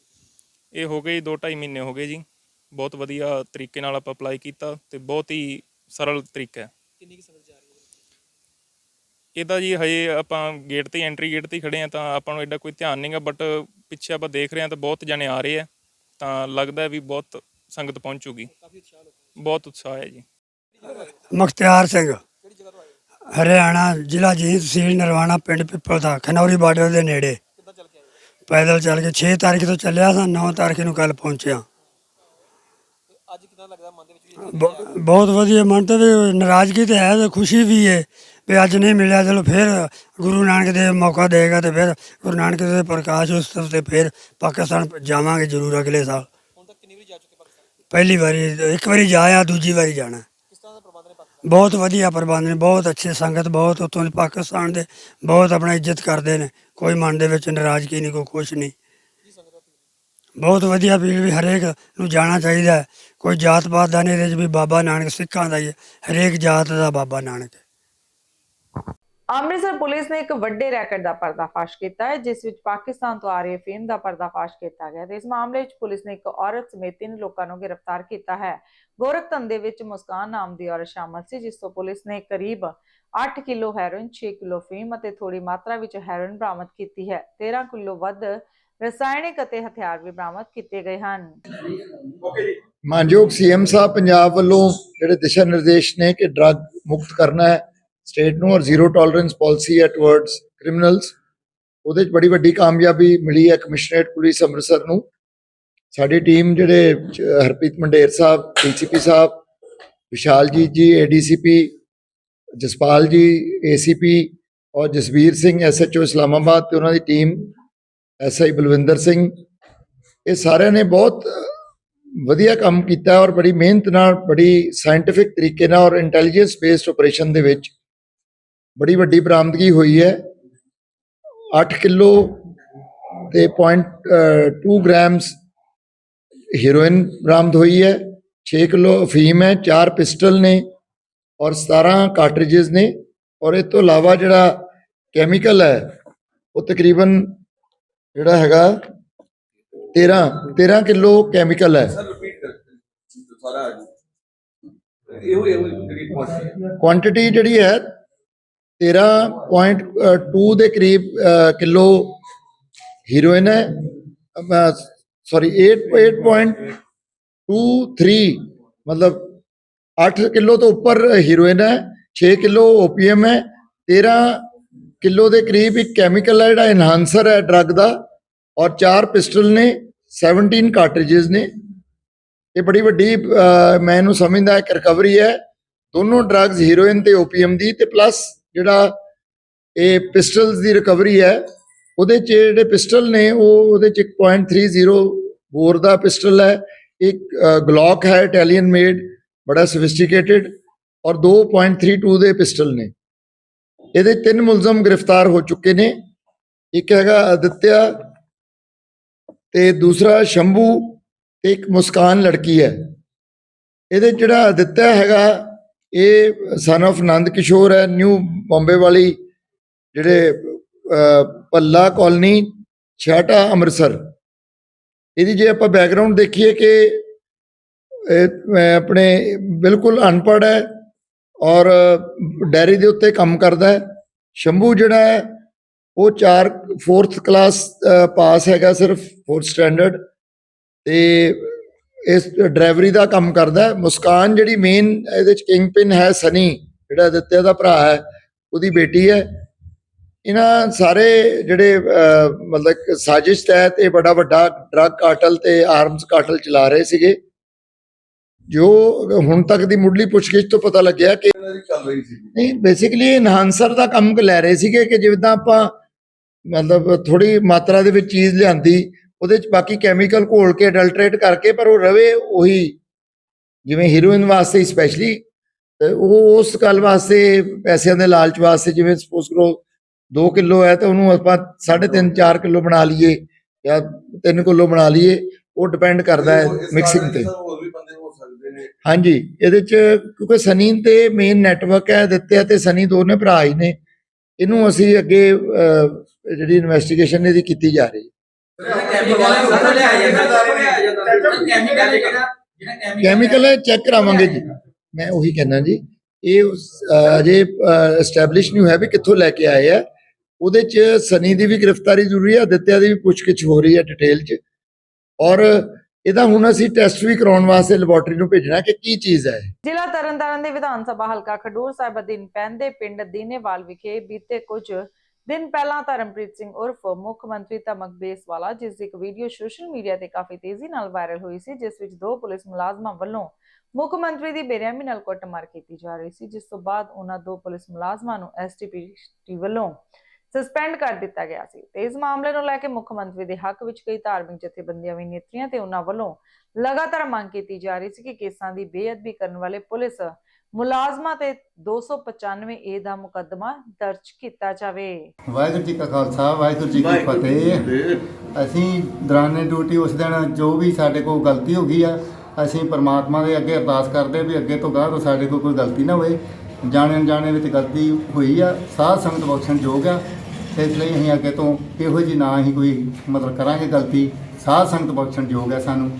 ਇਹ ਹੋ ਗਏ 2.5 ਮਹੀਨੇ ਹੋ ਗਏ ਜੀ। ਬਹੁਤ ਵਧੀਆ ਤਰੀਕੇ ਨਾਲ ਆਪਾਂ ਅਪਲਾਈ ਕੀਤਾ ਤੇ ਬਹੁਤ ਹੀ ਸਰਲ ਤਰੀਕਾ ਹੈ। ਕਿੰਨੀ ਕੀ ਸਮਝ ਜਾ ਰਹੀ ਹੈ? ਇਹਦਾ ਜੀ ਹਜੇ ਆਪਾਂ ਗੇਟ ਤੇ ਐਂਟਰੀ ਗੇਟ ਤੇ ਖੜੇ ਆ ਤਾਂ ਆਪਾਂ ਨੂੰ ਐਡਾ ਕੋਈ ਧਿਆਨ ਨਹੀਂਗਾ ਬਟ ਪਿੱਛੇ ਆਪਾਂ ਦੇਖ ਰਹੇ ਆ ਤਾਂ ਬਹੁਤ ਜਣੇ ਆ ਰਹੇ ਆ ਤਾਂ ਲੱਗਦਾ ਵੀ ਬਹੁਤ ਸੰਗਤ ਪਹੁੰਚੂਗੀ। ਬਹੁਤ ਉਤਸ਼ਾਹ ਹੈ ਜੀ। ਮੁਖਤਿਆਰ ਸਿੰਘ। ਹਰਿਆਣਾ ਜ਼ਿਲ੍ਹਾ ਜੀ ਤਹਿਸੀਲ ਨਰਵਾਣਾ ਪਿੰਡ ਪਿੱਪਲ ਦਾ ਖਨੌਰੀ ਬਾਰਡਰ ਦੇ ਨੇੜੇ। ਪੈਦਲ ਚੱਲ ਕੇ 6 ਤਾਰੀਖ ਤੋਂ ਚੱਲਿਆ ਸਾਂ 9 ਤਾਰੀਖ ਨੂੰ ਕੱਲ ਪਹੁੰਚਿਆ। ਤੇ ਅੱਜ ਕਿਦਾਂ ਲੱਗਦਾ ਮਨ ਦੇ ਵਿੱਚ ਵੀ ਬ- ਬਹੁਤ ਵਧੀਆ ਮਨ ਤੇ ਨਾਰਾਜ਼ਗੀ ਤੇ ਹੈ ਤੇ ਖੁਸ਼ੀ ਵੀ ਹੈ ਵੀ ਅੱਜ ਨਹੀਂ ਮਿਲਿਆ ਚਲੋ ਫਿਰ ਗੁਰੂ ਨਾਨਕ ਦੇਵ ਮੌਕਾ ਦੇਗਾ ਤੇ ਫਿਰ ਗੁਰੂ ਨਾਨਕ ਦੇਵ ਦੇ ਪ੍ਰਕਾਸ਼ ਉਤਸਵ ਤੇ ਫਿਰ ਪਾਕਿਸਤਾਨ ਜਾਵਾਂਗੇ ਜ਼ਰੂਰ ਅਗਲੇ ਸਾਲ। ਹੁਣ ਤੱਕ ਕਿੰਨੀ ਵਾਰੀ ਜਾ ਚੁੱਕੇ ਪਾਕਿਸਤਾਨ? ਪਹਿਲੀ ਵਾਰੀ ਇੱਕ ਵਾਰੀ ਜਾਇਆ ਦੂਜੀ ਵਾਰੀ ਜਾਣਾ। ਬਹੁਤ ਵਧੀਆ ਪ੍ਰਬੰਧ ਨੇ ਬਹੁਤ ਅੱਛੇ ਸੰਗਤ ਬਹੁਤ ਦੇ ਪਾਕਿਸਤਾਨ ਦੇ ਬਹੁਤ ਆਪਣਾ ਇੱਜ਼ਤ ਕਰਦੇ ਨੇ। ਕੋਈ ਮਨ ਦੇ ਵਿੱਚ ਨਾਰਾਜ਼ਗੀ ਨਹੀਂ ਕੋਈ ਕੁਛ ਨਹੀਂ। ਬਹੁਤ ਵਧੀਆ ਵੀ ਵੀ ਹਰੇਕ ਨੂੰ ਜਾਣਾ ਚਾਹੀਦਾ ਹੈ। ਕੋਈ ਜਾਤ ਪਾਤ ਦਾ ਨਹੀਂ, ਇਹਦੇ 'ਚ ਵੀ ਬਾਬਾ ਨਾਨਕ ਸਿੱਖਾਂ ਦਾ ਹੀ ਹੈ। ਹਰੇਕ ਜਾਤ ਦਾ ਬਾਬਾ ਨਾਨਕ ਹੈ। ਅੰਮ੍ਰਿਤਸਰ ਪੁਲਿਸ ਨੇ ਇੱਕ ਵੱਡੇ ਰੈਕਟ ਦਾ ਪਰਦਾਫਾਸ਼ ਕੀਤਾ ਹੈ, ਜਿਸ ਵਿੱਚ ਪਾਕਿਸਤਾਨ ਤੋਂ ਆ ਰਹੀ ਫੀਮ ਦਾ ਪਰਦਾਫਾਸ਼ ਕੀਤਾ ਗਿਆ ਤੇ ਇਸ ਮਾਮਲੇ ਵਿੱਚ ਪੁਲਿਸ ਨੇ ਇੱਕ ਔਰਤ ਸਮੇਤ ਤਿੰਨ ਲੋਕਾਂ ਨੂੰ ਗ੍ਰਿਫਤਾਰ ਕੀਤਾ ਹੈ। ਗੋਰਖ ਧੰਦੇ ਵਿੱਚ ਮੁਸਕਾਨ ਨਾਮ ਦੀ ਔਰਤ ਸ਼ਾਮਲ ਸੀ, ਜਿਸ ਤੋਂ ਪੁਲਿਸ ਨੇ ਕਰੀਬ 8 ਕਿਲੋ ਹੈਰੋਇਨ 6 ਕਿਲੋ ਫੇਮ ਅਤੇ ਥੋੜੀ ਮਾਤਰਾ ਵਿੱਚ ਹੈਰੋਇਨ ਬਰਾਮਦ ਕੀਤੀ ਹੈ। 13 ਕਿਲੋ ਵੱਧ ਰਸਾਇਣਿਕ ਅਤੇ ਹਥਿਆਰ ਵੀ ਬਰਾਮਦ ਕੀਤੇ ਗਏ ਹਨ। ਮਾਨਯੋਗ ਸੀਐਮ ਸਾਹਿਬ ਪੰਜਾਬ ਵੱਲੋਂ ਜਿਹੜੇ ਦਿਸ਼ਾ ਨਿਰਦੇਸ਼ ਨੇ ਕਿ ਡਰੱਗ ਮੁਕਤ ਕਰਨਾ ਹੈ ਸਟੇਟ ਨੂੰ ਔਰ ਜ਼ੀਰੋ ਟੋਲਰੈਂਸ ਪਾਲਿਸੀ ਹੈ ਟੁਵਰਡਸ ਕ੍ਰਿਮੀਨਲਸ ਉਹਦੇ 'ਚ ਬੜੀ ਵੱਡੀ ਕਾਮਯਾਬੀ ਮਿਲੀ ਹੈ ਕਮਿਸ਼ਨਰੇਟ ਪੁਲਿਸ ਅੰਮ੍ਰਿਤਸਰ ਨੂੰ। ਸਾਡੀ ਟੀਮ ਜਿਹੜੇ ਹਰਪ੍ਰੀਤ ਮੰਡੇਰ ਸਾਹਿਬ ਡੀਸੀਪੀ ਸਾਹਿਬ ਵਿਸ਼ਾਲਜੀਤ ਜੀ ਏਡੀਸੀਪੀ ਜਸਪਾਲ ਜੀ ਏਸੀਪੀ ਔਰ ਜਸਵੀਰ ਸਿੰਘ ਐਸਐਚਓ ਇਸਲਾਮਾਬਾਦ ਤੇ ਉਹਨਾਂ ਦੀ ਟੀਮ ਐਸਆਈ ਬਲਵਿੰਦਰ ਸਿੰਘ। ਇਹ ਸਾਰਿਆਂ ਨੇ ਬਹੁਤ ਵਧੀਆ ਕੰਮ ਕੀਤਾ ਔਰ ਬੜੀ ਮਿਹਨਤ ਨਾਲ, ਬੜੀ ਸਾਇੰਟਿਫਿਕ ਤਰੀਕੇ ਨਾਲ ਔਰ ਇੰਟੈਲੀਜੈਂਸ ਬੇਸਡ ਆਪਰੇਸ਼ਨ ਦੇ ਵਿੱਚ ਬੜੀ ਵੱਡੀ ਬਰਾਮਦਗੀ ਹੋਈ ਹੈ। 8 ਕਿਲੋ ਤੇ 0.2 ਗ੍ਰਾਮਸ ਹੀਰੋਇਨ ਬਰਾਮਦ ਹੋਈ ਹੈ। 6 ਕਿਲੋ ਅਫੀਮ ਹੈ 4 ਪਿਸਟਲ ਨੇ ਔਰ 17 ਕਾਰਟ੍ਰਿਜਸ ਨੇ। ਔਰ ਇਹ ਤੋਂ ਇਲਾਵਾ ਜਿਹੜਾ ਕੈਮੀਕਲ ਹੈ, ਉਹ ਤਕਰੀਬਨ ਜਿਹੜਾ ਹੈਗਾ 13 13 ਕਿਲੋ ਕੈਮੀਕਲ ਹੈ। ਕੁਆਂਟੀਟੀ ਜਿਹੜੀ ਹੈ। 13.2 ਦੇ ਕਰੀਬ ਅਹ, ਕਿਲੋ ਹੀਰੋਇਨ ਹੈ। ਸੌਰੀ 8.23 ਮਤਲਬ 8 ਕਿਲੋ ਤੋਂ ਉੱਪਰ ਹੀਰੋਇਨ ਹੈ 6 ਕਿਲੋ ਓਪੀਐਮ ਹੈ 13 ਕਿਲੋ ਦੇ ਕਰੀਬ ਇੱਕ ਕੈਮੀਕਲ ਹੈ ਜਿਹੜਾ ਐਨਹਾਂਸਰ ਹੈ ਡਰੱਗ ਦਾ ਔਰ ਚਾਰ ਪਿਸਟਲ ਨੇ 17 ਕਾਰਟ੍ਰਿਜਸ ਨੇ। ਇਹ ਬੜੀ ਵੱਡੀ ਅਹ, ਮੈਂ ਇਹਨੂੰ ਸਮਝਦਾ ਇੱਕ ਰਿਕਵਰੀ ਹੈ। ਦੋਨੋਂ ਡਰੱਗਸ ਹੀਰੋਇਨ ਤੇ ਓਪੀਐਮ ਦੀ ਤੇ ਪਲੱਸ ਜਿਹੜਾ ਇਹ ਪਿਸਟਲਸ ਦੀ ਰਿਕਵਰੀ ਹੈ ਉਹਦੇ ਚ ਜਿਹੜੇ ਪਿਸਟਲ ਨੇ ਉਹ ਉਹਦੇ ਚ 1.30 ਬੋਰ ਦਾ ਪਿਸਟਲ ਹੈ। ਇੱਕ ਗਲੌਕ ਹੈ ਇਟਾਲੀਅਨ ਮੇਡ ਬੜਾ ਸੋਫਿਸਟੀਕੇਟਿਡ ਔਰ 2.32 ਦੇ ਪਿਸਟਲ ਨੇ। ਇਹਦੇ ਤਿੰਨ ਮੁਲਜ਼ਮ ਗ੍ਰਿਫਤਾਰ ਹੋ ਚੁੱਕੇ ਨੇ। ਇੱਕ ਹੈਗਾ ਅਦਿੱਤਿਆ ਤੇ ਦੂਸਰਾ ਸ਼ੰਭੂ ਤੇ ਇੱਕ ਮੁਸਕਾਨ ਲੜਕੀ ਹੈ। ਇਹਦੇ ਜਿਹੜਾ ਅਦਿੱਤਿਆ ਹੈਗਾ ਇਹ ਸਨ of ਆਨੰਦ ਕਿਸ਼ੋਰ ਹੈ ਨਿਊ ਬੰਬੇ ਵਾਲੀ ਜਿਹੜੇ ਅਹ, ਪੱਲਾ ਕਾਲਨੀ ਛਾਟਾ ਅੰਮ੍ਰਿਤਸਰ। ਇਹਦੀ ਜੇ ਆਪਾਂ ਬੈਕਗ੍ਰਾਉਂਡ ਦੇਖੀਏ ਕਿ ਆਪਣੇ ਬਿਲਕੁਲ ਅਨਪੜ੍ਹ ਹੈ ਔਰ ਡੈਰੀ ਦੇ ਉੱਤੇ ਕੰਮ ਕਰਦਾ ਹੈ। ਸ਼ੰਭੂ ਜਿਹੜਾ ਹੈ, ਉਹ 4 4th ਕਲਾਸ ਪਾਸ ਹੈਗਾ ਸਿਰਫ 4th ਸਟੈਂਡਰਡ ਤੇ ਇਸ ਡਰਾਈਵਰੀ ਦਾ ਕੰਮ ਕਰਦਾ ਹੈ। ਮੁਸਕਾਨ ਜਿਹੜੀ ਮੇਨ ਇਹਦੇ ਚ ਕਿੰਗ ਪਿਨ ਹੈ ਸਨੀ, ਜਿਹੜਾ ਦਿੱਤੇ ਦਾ ਭਰਾ ਹੈ, ਉਹਦੀ ਬੇਟੀ ਹੈ। ਇਹਨਾਂ ਸਾਰੇ ਜਿਹੜੇ ਮਤਲਬ ਸਾਜ਼ਿਸ਼ ਤਹਿਤ ਇਹ ਬੜਾ ਵੱਡਾ ਡਰੱਗ ਕਾਟਲ ਤੇ ਆਰਮਸ ਕਾਟਲ ਚਲਾ ਰਹੇ ਸੀਗੇ। ਜੋ ਹੁਣ ਤੱਕ ਦੀ ਮੁੱਢਲੀ ਪੁੱਛਗਿੱਛ ਤੋਂ ਪਤਾ ਲੱਗਿਆ ਕਿ ਨਹੀਂ ਬੇਸਿਕਲੀ ਐਨਹਾਂਸਰ ਦਾ ਕੰਮ ਲੈ ਰਹੇ ਸੀਗੇ ਕਿ ਜਿੱਦਾਂ ਆਪਾਂ ਮਤਲਬ ਥੋੜੀ ਮਾਤਰਾ ਦੇ ਵਿੱਚ ਚੀਜ਼ ਲਿਆਂਦੀ ਉਹਦੇ ਚ ਬਾਕੀ ਕੈਮੀਕਲ ਘੋਲ ਕੇ ਅਡਲਟਰੇਟ ਕਰਕੇ ਪਰ ਉਹ ਰਵੇ ਉਹੀ ਜਿਵੇਂ ਹੀਰੋਇਨ ਵਾਸਤੇ ਸਪੈਸ਼ਲੀ ਉਹ ਉਸ ਗੱਲ ਵਾਸਤੇ ਪੈਸਿਆਂ ਦੇ ਲਾਲਚ ਵਾਸਤੇ ਜਿਵੇਂ ਸਪੋਜ਼ ਕਰੋ 2 ਕਿਲੋ ਹੈ ਤਾਂ ਉਹਨੂੰ ਆਪਾਂ 3.5 4 ਕਿਲੋ ਬਣਾ ਲਈਏ ਜਾਂ 3 ਕਿਲੋ ਬਣਾ ਲਈਏ ਉਹ ਡਿਪੈਂਡ ਕਰਦਾ ਹੈ ਮਿਕਸਿੰਗ ਤੇ। ਹਾਂਜੀ, ਇਹਦੇ ਚ ਕਿਉਂਕਿ ਸਨੀ ਤੇ ਮੇਨ ਨੈਟਵਰਕ ਹੈ ਦਿੱਤੇ ਤੇ ਸਨੀ ਦੋਨੇ ਭਰਾ ਹੀ ਨੇ। ਇਹਨੂੰ ਅਸੀਂ ਅੱਗੇ ਜਿਹੜੀ ਇਨਵੈਸਟੀਗੇਸ਼ਨ ਇਹਦੀ ਕੀਤੀ ਜਾ ਰਹੀ ਹੈ। ਕੈਮੀਕਲ ਚੈੱਕ ਕਰਾਵਾਂਗੇ ਜੀ। ਮੈਂ ਉਹੀ ਕਹਿਣਾ ਜੀ, ਇਹ ਅਜੇ ਐਸਟੈਬਲਿਸ਼ ਨਹੀਂ ਹੋਇਆ ਵੀ ਕਿੱਥੋਂ ਲੈ ਕੇ ਆਏ ਆ। ਉਹਦੇ ਚ ਸਨੀ ਦੀ ਵੀ ਗ੍ਰਿਫਤਾਰੀ ਜ਼ਰੂਰੀ ਹੈ ਦਿੱਤਿਆ ਦੀ ਵੀ ਪੁੱਛਗਿੱਛ ਹੋ ਰਹੀ ਹੈ ਡਿਟੇਲ ਚ। ਔਰ ਇਹਦਾ ਹੁਣ ਅਸੀਂ ਟੈਸਟ ਵੀ ਕਰਾਉਣ ਵਾਸਤੇ ਲੈਬੋਰੇਟਰੀ ਨੂੰ ਭੇਜਣਾ ਕਿ ਕੀ ਚੀਜ਼ ਹੈ ਜ਼ਿਲ੍ਹਾ ਤਰਨਤਾਰਨ ਦੇ ਵਿਧਾਨ ਸਭਾ ਹਲਕਾ ਖਡੂਰ ਸਾਹਿਬ ਅਧੀਨ ਪੈਂਦੇ ਪਿੰਡ ਦੀਨੇਵਾਲ ਵਿਖੇ ਬੀਤੇ ਕੁਝ ਦਿਨ ਪਹਿਲਾਂ ਧਰਮਪ੍ਰੀਤ ਸਿੰਘ ਉਰਫ ਮੁੱਖ ਮੰਤਰੀ ਧਮਕ ਬੇਸਵਾਲਾ, ਜਿਸ ਦੀ ਇੱਕ ਵੀਡੀਓ ਸੋਸ਼ਲ ਮੀਡੀਆ ਤੇ ਕਾਫੀ ਤੇਜ਼ੀ ਨਾਲ ਵਾਇਰਲ ਹੋਈ ਸੀ, ਜਿਸ ਵਿੱਚ ਦੋ ਪੁਲਿਸ ਮੁਲਾਜ਼ਮਾਂ ਵੱਲੋਂ ਮੁੱਖ ਮੰਤਰੀ ਦੀ ਬੇਰਹਿਮੀ ਨਾਲ ਕੁੱਟਮਾਰ ਕੀਤੀ ਜਾ ਰਹੀ ਸੀ, ਜਿਸ ਤੋਂ ਬਾਅਦ ਉਹਨਾਂ ਦੋ ਪੁਲਿਸ ਮੁਲਾਜ਼ਮਾਂ ਨੂੰ ਐਸਟੀਪੀਟੀ ਵੱਲੋਂ ਸਸਪੈਂਡ ਕਰ ਦਿੱਤਾ ਗਿਆ ਸੀ। ਤੇ ਇਸ ਮਾਮਲੇ ਨੂੰ ਲੈ ਕੇ ਮੁੱਖ ਮੰਤਰੀ ਦੇ ਹੱਕ ਵਿੱਚ ਕਈ ਧਾਰਮਿਕ ਜਥੇਬੰਦੀਆਂ ਵੀ ਨੇਤਰੀਆਂ ਤੇ ਉਹਨਾਂ ਵੱਲੋਂ ਲਗਾਤਾਰ ਮੰਗ ਕੀਤੀ ਜਾ ਰਹੀ ਸੀ ਕਿ ਕੇਸਾਂ ਦੀ ਬੇਅਦਬੀ ਕਰਨ ਵਾਲੇ ਪੁਲਿਸ ਮੁਲਾਜ਼ਮਾਂ ਤੇ 295 ਏ ਦਾ ਮੁਕੱਦਮਾ ਦਰਜ ਕੀਤਾ ਜਾਵੇ। ਵਾਹਿਗੁਰੂ ਜੀ ਕਾ ਖਾਲਸਾ ਵਾਹਿਗੁਰੂ ਜੀ ਕੀ ਫਤਿਹ। ਅਸੀਂ ਦੌਰਾਨੇ ਡਿਊਟੀ ਉਸ ਦਿਨ ਜੋ ਵੀ ਸਾਡੇ ਕੋਲ ਗਲਤੀ ਹੋ ਗਈ ਆ ਅਸੀਂ ਪਰਮਾਤਮਾ ਦੇ ਅੱਗੇ ਅਰਦਾਸ ਕਰਦੇ ਵੀ ਅੱਗੇ ਤੋਂ ਗਾਹ ਤੋਂ ਸਾਡੇ ਕੋਲ ਕੋਈ ਗਲਤੀ ਨਾ ਹੋਵੇ ਜਾਣੇ ਅਣਜਾਣੇ ਵਿੱਚ ਗਲਤੀ ਹੋਈ ਆ ਸਾਧ ਸੰਗਤ ਬਖਸ਼ਣ ਯੋਗ ਆ। ਇਸ ਲਈ ਅਸੀਂ ਅੱਗੇ ਤੋਂ ਇਹੋ ਜੀ ਨਾ ਹੀ ਕੋਈ ਮਤਲਬ ਕਰਾਂਗੇ ਗਲਤੀ। ਸਾਧ ਸੰਗਤ ਬਖਸ਼ਣ ਯੋਗ ਆ ਸਾਨੂੰ।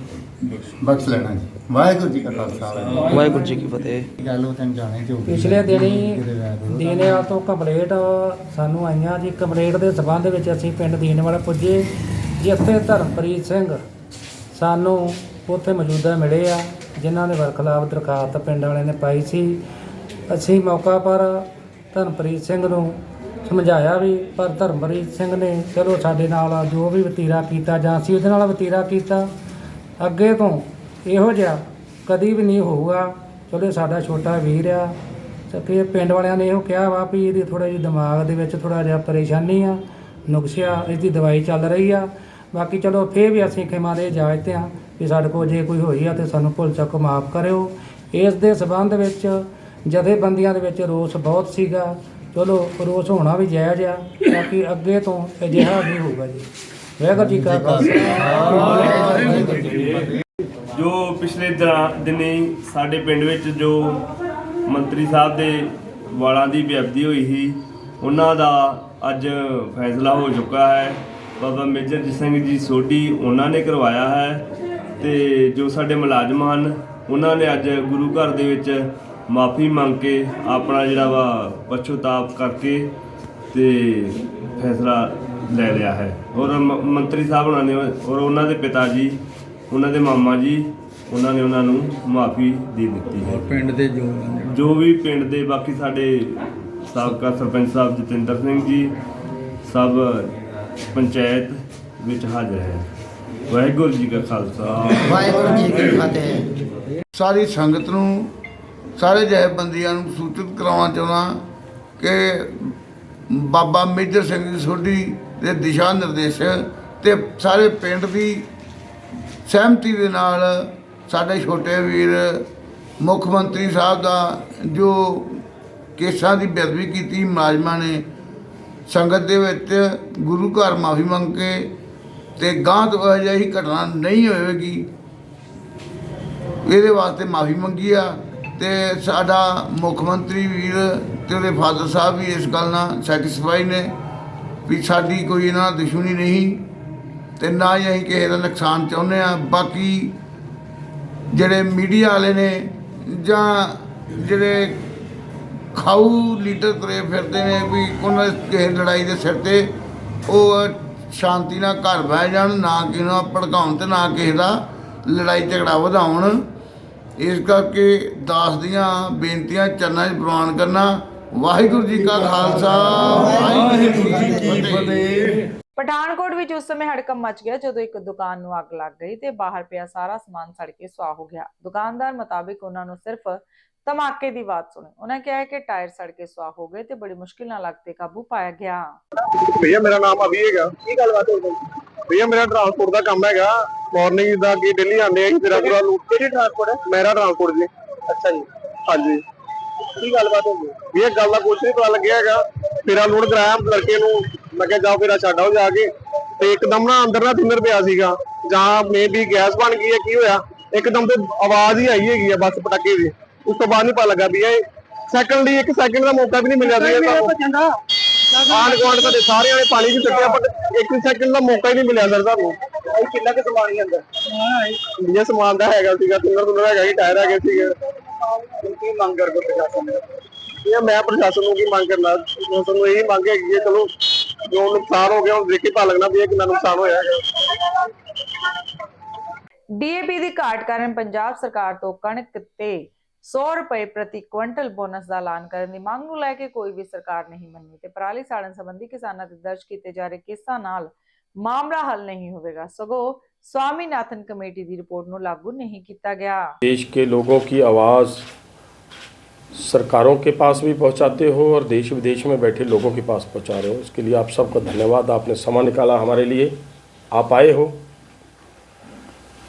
ਬਖਸ਼ ਲੈਣਾ ਜੀ। ਵਾਹਿਗੁਰੂ ਜੀ ਕਾ ਖਾਲਸਾ। ਵਾਹਿਗੁਰੂ ਜੀ ਕੀ ਫਤਿਹ। ਗੱਲ ਉਹ ਤੈਨੂੰ ਜਾਣੇ ਜੋ ਪਿਛਲੇ ਦਿਨੀ ਦੀਨੇਵਾਲ ਤੋਂ ਕੰਪਲੇਂਟ ਸਾਨੂੰ ਆਈਆਂ ਜੀ। ਕੰਪਲੇਂਟ ਦੇ ਸਬੰਧ ਵਿੱਚ ਅਸੀਂ ਪਿੰਡ ਦੀਨੇਵਾਲ ਪੁੱਜੇ। ਜਿੱਥੇ ਧਰਮਪ੍ਰੀਤ ਸਿੰਘ ਸਾਨੂੰ ਉੱਥੇ ਮੌਜੂਦਾ ਮਿਲੇ ਆ। ਜਿਨ੍ਹਾਂ ਦੇ ਵਰਖਲਾਫ ਦਰਖਾਸਤ ਪਿੰਡ ਵਾਲਿਆਂ ਨੇ ਪਾਈ ਸੀ। ਅਸੀਂ ਮੌਕਾ ਪਰ ਧਰਮਪ੍ਰੀਤ ਸਿੰਘ ਨੂੰ ਸਮਝਾਇਆ ਵੀ ਪਰ ਧਰਮਪ੍ਰੀਤ ਸਿੰਘ ਨੇ, ਚਲੋ ਸਾਡੇ ਨਾਲ ਜੋ ਵੀ ਵਤੀਰਾ ਕੀਤਾ ਜਾਂ ਅਸੀਂ ਉਹਦੇ ਨਾਲ ਵਤੀਰਾ ਕੀਤਾ, ਅੱਗੇ ਤੋਂ ਇਹੋ ਜਿਹਾ ਕਦੀ ਵੀ ਨਹੀਂ ਹੋਊਗਾ। ਚਲੋ ਇਹ ਸਾਡਾ ਛੋਟਾ ਵੀਰ ਆ, ਤੇ ਪਿੰਡ ਵਾਲਿਆਂ ਨੇ ਇਹੋ ਕਿਹਾ ਵਾ ਵੀ ਇਹਦੀ ਥੋੜਾ ਜਿਹਾ ਦਿਮਾਗ ਦੇ ਵਿੱਚ ਥੋੜਾ ਜਿਹਾ ਪਰੇਸ਼ਾਨੀ ਆ, ਨੁਕਸਿਆ, ਇਹਦੀ ਦਵਾਈ ਚੱਲ ਰਹੀ ਆ। ਬਾਕੀ ਚਲੋ ਫੇਰ ਵੀ ਅਸੀਂ ਖਿਮਾ ਦੇ ਇਜਾਜ਼ਤ ਆ ਵੀ ਸਾਡੇ ਕੋਲ ਜੇ ਕੋਈ ਹੋਈ ਆ ਤੇ ਸਾਨੂੰ ਭੁੱਲ ਚੱਕ ਮਾਫ ਕਰਿਓ। ਇਸ ਦੇ ਸਬੰਧ ਵਿੱਚ ਜਥੇਬੰਦੀਆਂ ਦੇ ਵਿੱਚ ਰੋਸ ਬਹੁਤ ਸੀਗਾ। ਚਲੋ ਰੋਸ ਹੋਣਾ ਵੀ ਜਾਇਜ਼ ਆ ਬਾਕੀ ਅੱਗੇ ਤੋਂ ਅਜਿਹਾ ਨਹੀਂ ਹੋਊਗਾ ਜੀ। ਵਾਹਿਗੁਰੂ ਜੀ ਕਾ ਖਾਲਸਾ। ਜੋ ਪਿਛਲੇ ਦਿਨਾਂ- ਸਾਡੇ ਪਿੰਡ ਵਿੱਚ ਜੋ ਮੰਤਰੀ ਸਾਹਿਬ ਦੇ ਵਾਲਾਂ ਦੀ ਬੇਅਦਬੀ ਹੋਈ ਸੀ ਉਹਨਾਂ ਦਾ ਅੱਜ ਫੈਸਲਾ ਹੋ ਚੁੱਕਾ ਹੈ। ਬਾਬਾ ਮੇਜਰ ਸਿੰਘ ਜੀ ਸੋਢੀ ਉਹਨਾਂ ਨੇ ਕਰਵਾਇਆ ਹੈ ਤੇ ਜੋ ਸਾਡੇ ਮੁਲਾਜ਼ਮ ਹਨ ਉਹਨਾਂ ਨੇ ਅੱਜ ਗੁਰੂ ਘਰ ਦੇ ਵਿੱਚ ਮਾਫੀ ਮੰਗ ਕੇ ਆਪਣਾ ਜਿਹੜਾ ਵਾ ਪਛਤਾਪ ਕਰਕੇ ਤੇ ਫੈਸਲਾ ਲੈ ਲਿਆ ਹੈ। ਔਰ ਮ- ਮੰਤਰੀ ਸਾਹਿਬ ਉਹਨਾਂ ਨੇ ਔਰ ਉਹਨਾਂ ਦੇ ਪਿਤਾ ਜੀ ਉਹਨਾਂ ਦੇ ਮਾਮਾ ਜੀ ਉਹਨਾਂ ਨੇ ਉਹਨਾਂ ਨੂੰ ਮਾਫੀ ਦੇ ਦਿੱਤੀ ਹੈ। ਪਿੰਡ ਦੇ ਜੋ ਜੋ ਵੀ ਪਿੰਡ ਦੇ ਬਾਕੀ ਸਾਡੇ ਸਾਬਕਾ ਸਰਪੰਚ ਸਾਹਿਬ ਜਤਿੰਦਰ ਸਿੰਘ ਜੀ ਸਭ ਪੰਚਾਇਤ ਵਿੱਚ ਹਾਜ਼ਰ ਹੈ। ਵਾਹਿਗੁਰੂ ਜੀ ਕਾ ਖਾਲਸਾ। ਵਾਹਿਗੁਰੂ ਜੀ ਕੀ ਫਤਿਹ। ਸਾਰੀ ਸੰਗਤ ਨੂੰ ਸਾਰੇ ਜਥੇਬੰਦੀਆਂ ਨੂੰ ਸੂਚਿਤ ਕਰਾਉਣਾ ਚਾਹੁੰਦਾ ਕਿ ਬਾਬਾ ਮੇਜਰ ਸਿੰਘ ਜੀ ਸੋਢੀ ਦੇ ਦਿਸ਼ਾ ਨਿਰਦੇਸ਼ ਤੇ ਸਾਰੇ ਪਿੰਡ ਦੀ ਸਹਿਮਤੀ ਦੇ ਨਾਲ ਸਾਡੇ ਛੋਟੇ ਵੀਰ ਮੁੱਖ ਮੰਤਰੀ ਸਾਹਿਬ ਦਾ ਜੋ ਕੇਸਾਂ ਦੀ ਬੇਅਦਬੀ ਕੀਤੀ ਮੁਲਾਜ਼ਮਾਂ ਨੇ, ਸੰਗਤ ਦੇ ਵਿੱਚ ਗੁਰੂ ਘਰ ਮਾਫੀ ਮੰਗ ਕੇ ਤੇ ਗਾਂ ਤੋਂ ਇਹੋ ਜਿਹੀ ਘਟਨਾ ਨਹੀਂ ਹੋਵੇਗੀ, ਇਹਦੇ ਵਾਸਤੇ ਮਾਫੀ ਮੰਗੀ ਆ। ਤੇ ਸਾਡਾ ਮੁੱਖ ਮੰਤਰੀ ਵੀਰ ਤੇ ਉਹਦੇ ਫਾਦਰ ਸਾਹਿਬ ਵੀ ਇਸ ਗੱਲ ਨਾਲ ਸੈਟੀਸਫਾਈ ਨੇ ਵੀ ਸਾਡੀ ਕੋਈ ਇਹਨਾਂ ਨਾਲ ਦੁਸ਼ਮਣੀ ਨਹੀਂ, ਤੇ ਨਾ ਹੀ ਅਸੀਂ ਕਿਸੇ ਦਾ ਨੁਕਸਾਨ ਚਾਹੁੰਦੇ ਆ ਬਾਕੀ ਜਿਹੜੇ ਮੀਡੀਆ ਵਾਲੇ ਨੇ ਜਾਂ ਜਿਹੜੇ ਖਾਊ ਲੀਡਰ ਤੁਰੇ ਫਿਰਦੇ ਨੇ ਵੀ ਉਹਨਾਂ ਕਿਸੇ ਲੜਾਈ ਦੇ ਸਿਰ ਤੇ ਉਹ ਸ਼ਾਂਤੀ ਨਾਲ ਘਰ ਬਹਿ ਜਾਣ, ਨਾ ਕਿਸੇ ਨੂੰ ਭੜਕਾਉਣ ਤੇ ਨਾ ਕਿਸੇ ਦਾ ਲੜਾਈ ਝਗੜਾ ਵਧਾਉਣ। ਇਸ ਕਰਕੇ ਦਾਸ ਦੀਆਂ ਬੇਨਤੀਆਂ ਚਰਨਾਂ 'ਚ ਪ੍ਰਵਾਨ ਕਰਨਾ। ਵਾਹਿਗੁਰੂ ਜੀ ਕਾ ਖਾਲਸਾ। ਵਾਹਿਗੁਰੂ ਜੀ ਕੀ ਫਤਿਹ। ਪਠਾਨਕੋਟ ਵਿੱਚ ਉਸ ਸਮੇਂ ਹੜਕੰਪ ਮਚ ਗਿਆ ਜਦੋਂ ਇੱਕ ਦੁਕਾਨ ਨੂੰ ਅੱਗ ਲੱਗ ਗਈ ਤੇ ਬਾਹਰ ਪਿਆ ਸਾਰਾ ਸਮਾਨ ਸੜ ਕੇ ਸੁਆਹ ਹੋ ਗਿਆ। ਦੁਕਾਨਦਾਰ ਮੁਤਾਬਿਕ ਉਹਨਾਂ ਨੂੰ ਸਿਰਫ ਧਮਾਕੇ ਦੀ ਆਵਾਜ਼ ਸੁਣੀ। ਉਹਨਾਂ ਕਿਹਾ ਹੈ ਕਿ ਟਾਇਰ ਸੜ ਕੇ ਸੁਆਹ ਹੋ ਗਏ ਤੇ ਬੜੀ ਮੁਸ਼ਕਿਲ ਨਾਲ ਅੱਗ ਤੇ ਕਾਬੂ ਪਾਇਆ ਗਿਆ। ਭਈਆ ਮੇਰਾ ਨਾਮ ਅਭੀ ਹੈਗਾ। ਕੀ ਗੱਲਬਾਤ ਹੋ ਗਈ ਭਈਆ ਮੇਰਾ ਟਰਾਂਸਪੋਰਟ ਦਾ ਕੰਮ ਹੈਗਾ। ਮਾਰਨਿੰਗ ਦਾ ਕਿ ਡੇਲੀ ਆਉਂਦੇ ਆ ਤੇਰਾ ਪੂਰਾ ਲੂਟ ਕਿਹੜੀ ਟਰਾਂਸਪੋਰਟ ਹੈ? ਮੇਰਾ ਟਰਾਂਸਪੋਰਟ ਜੀ। ਅੱਛਾ ਜੀ। ਹਾਂਜੀ। ਕੀ ਗੱਲਬਾਤ ਹੋ ਗਈ ਇਹ ਗੱਲ ਦਾ ਕੁਝ ਨਹੀਂ ਪਤਾ ਲੱਗਿਆ ਹੈਗਾ। ਤੇਰਾ ਲੋਡ ਕਰਾਇਆ ਲੜਕੇ ਨੂੰ। ਮੈਂ ਕਿਹਾ ਜਾਓ ਫੇਰਾ ਛੱਡ ਆਓ ਜਾ ਕੇ। ਤੇ ਇੱਕਦਮ ਨਾ ਅੰਦਰ ਨਾ ਥਿੰਦਰ ਪਿਆ ਸੀਗਾ। ਜਾਂ ਮੇਬੀ ਗੈਸ ਬਣ ਗਈ ਹੈ ਕੀ ਹੋਇਆ? ਇੱਕਦਮ ਤੇ ਆਵਾਜ਼ ਹੀ ਆਈ ਹੈਗੀ ਆ ਬਸ ਪਟਾਕੇ ਦੀ। ਉਸ ਤੋਂ ਬਾਅਦ ਨਹੀਂ ਪਤਾ ਲੱਗਾ ਵੀ ਇਹ ਸੈਕਿੰਡ ਲਈ ਇੱਕ ਸੈਕਿੰਡ ਦਾ ਮੌਕਾ ਵੀ ਨਹੀਂ ਮਿਲਿਆ ਸੀਗਾ ਸਾਨੂੰ। ਆਂਢ ਗੁਆਂਢ ਸਾਡੇ ਸਾਰਿਆਂ ਨੇ ਪਾਣੀ ਚ ਚੱਕਿਆ ਪਰ ਇੱਕ ਸੈਕਿੰਡ ਦਾ ਮੌਕਾ ਹੀ ਨਹੀਂ ਮਿਲਿਆ ਸਰ ਸਾਨੂੰ। ਕਿੰਨਾ ਕੁ ਸਮਾਨ ਹੀ ਅੰਦਰ? ਇਹ ਸਮਾਨ ਦਾ ਹੈਗਾ ਸੀਗਾ ਤੁੰਦਰ ਤੁੰਦਰ ਹੈਗਾ ਸੀ ਟਾਇਰ ਹੈਗੇ ਸੀਗੇ। ਕੀ ਮੰਗ ਕਰ ਪ੍ਰਸ਼ਾਸਨ ਇਹ ਮੈਂ ਪ੍ਰਸ਼ਾਸਨ ਨੂੰ ਕੀ ਮੰਗ ਕਰਨਾ? ਪ੍ਰਸ਼ਾਸਨ ਨੂੰ ਇਹ ਮੰਗ ਹੈਗੀ ਹੈ ਚਲੋ ਜੋ ਨੁਕਸਾਨ ਹੋ ਗਿਆ ਉਹ ਦੇਖ ਕੇ ਪਤਾ ਲੱਗਣਾ ਵੀ ਇਹ ਕਿੰਨਾ ਨੁਕਸਾਨ ਹੋਇਆ ਹੈਗਾ। ਡੀਏਪੀ ਦੀ ਘਾਟ ਕਾਰਨ ਪੰਜਾਬ ਸਰਕਾਰ ਤੋਂ ਕਣਕ ਤੇ 100 ਰੁਪਏ ਪ੍ਰਤੀ ਕੁਇੰਟਲ ਬੋਨਸ ਦਾ ਐਲਾਨ ਕਰਨ ਦੀ ਮੰਗ ਨੂੰ ਲੈ ਕੇ ਕੋਈ ਵੀ ਸਰਕਾਰ ਨਹੀਂ ਮੰਨੀ ਤੇ ਪਰਾਲੀ ਸਾੜਨ ਸੰਬੰਧੀ ਕਿਸਾਨਾਂ ਦੇ ਦਰਜ ਕੀਤੇ ਜਾ ਰਹੇ ਕੇਸਾਂ ਨਾਲ ਮਾਮਲਾ ਹੱਲ ਨਹੀਂ ਹੋਵੇਗਾ ਸਗੋਂ ਸਵਾਮੀਨਾਥਨ ਕਮੇਟੀ ਦੀ ਰਿਪੋਰਟ ਨੂੰ ਲਾਗੂ ਨਹੀਂ ਕੀਤਾ ਗਿਆ देश के लोगों की आवाज़ सरकारों के पास भी पहुंचाते हो और देश विदेश में बैठे लोगों के पास पहुंचा रहे हो इसके लिए आप सबका धन्यवाद आपने समय निकाला हमारे लिए आप आए हो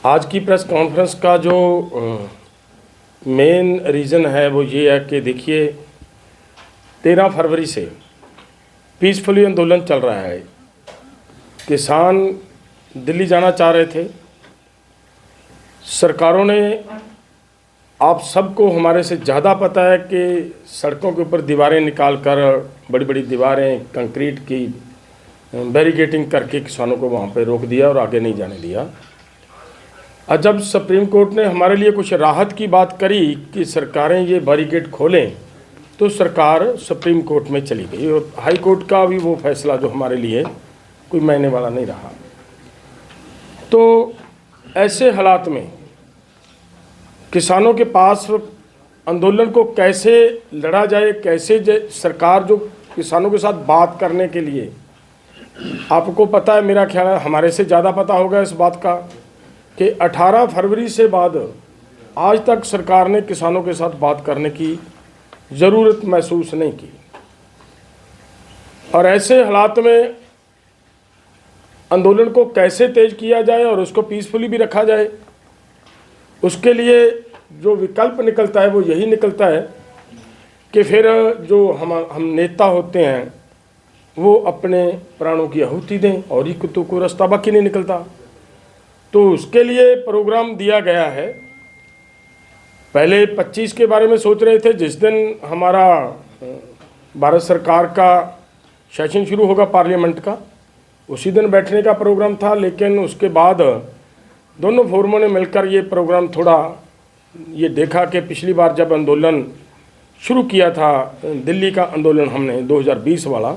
आज की प्रेस कॉन्फ्रेंस का जो मेन रीज़न है वो ये है कि देखिए, तेरह फरवरी से पीसफुली आंदोलन चल रहा है। किसान दिल्ली जाना चाह रहे थे। सरकारों ने आप सबको, हमारे से ज़्यादा पता है कि सड़कों के ऊपर दीवारें निकाल कर बड़ी बड़ी दीवारें, कंक्रीट की बैरिगेटिंग करके किसानों को वहाँ पे रोक दिया और आगे नहीं जाने दिया। जब सुप्रीम कोर्ट ने हमारे लिए कुछ राहत की बात करी कि सरकारें ये बैरिकेड खोलें तो सरकार सुप्रीम कोर्ट में चली गई और हाई कोर्ट का भी वो फैसला जो हमारे लिए कोई मायने वाला नहीं रहा। तो ऐसे हालात में किसानों के पास आंदोलन को कैसे लड़ा जाए, कैसे जे- सरकार जो किसानों के साथ बात करने के लिए, आपको पता है, मेरा ख्याल है, हमारे से ज़्यादा पता होगा इस बात का। कि 18 फरवरी से बाद आज तक सरकार ने किसानों के साथ बात करने की ज़रूरत महसूस नहीं की। और ऐसे हालात में आंदोलन को कैसे तेज किया जाए और उसको पीसफुली भी रखा जाए, उसके लिए जो विकल्प निकलता है वो यही निकलता है कि फिर जो हम हम नेता होते हैं, वो अपने प्राणों की आहुति दें और ही कुत्तों को रास्ता बाकी नहीं निकलता। तो उसके लिए प्रोग्राम दिया गया है। पहले 25 के बारे में सोच रहे थे, जिस दिन हमारा भारत सरकार का सेशन शुरू होगा पार्लियामेंट का, उसी दिन बैठने का प्रोग्राम था, लेकिन उसके बाद दोनों फोरमों ने मिलकर ये प्रोग्राम थोड़ा, ये देखा कि पिछली बार जब आंदोलन शुरू किया था दिल्ली का आंदोलन हमने 2020 वाला,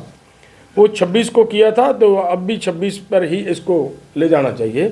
वो 26 को किया था तो अब भी 26 पर ही इसको ले जाना चाहिए।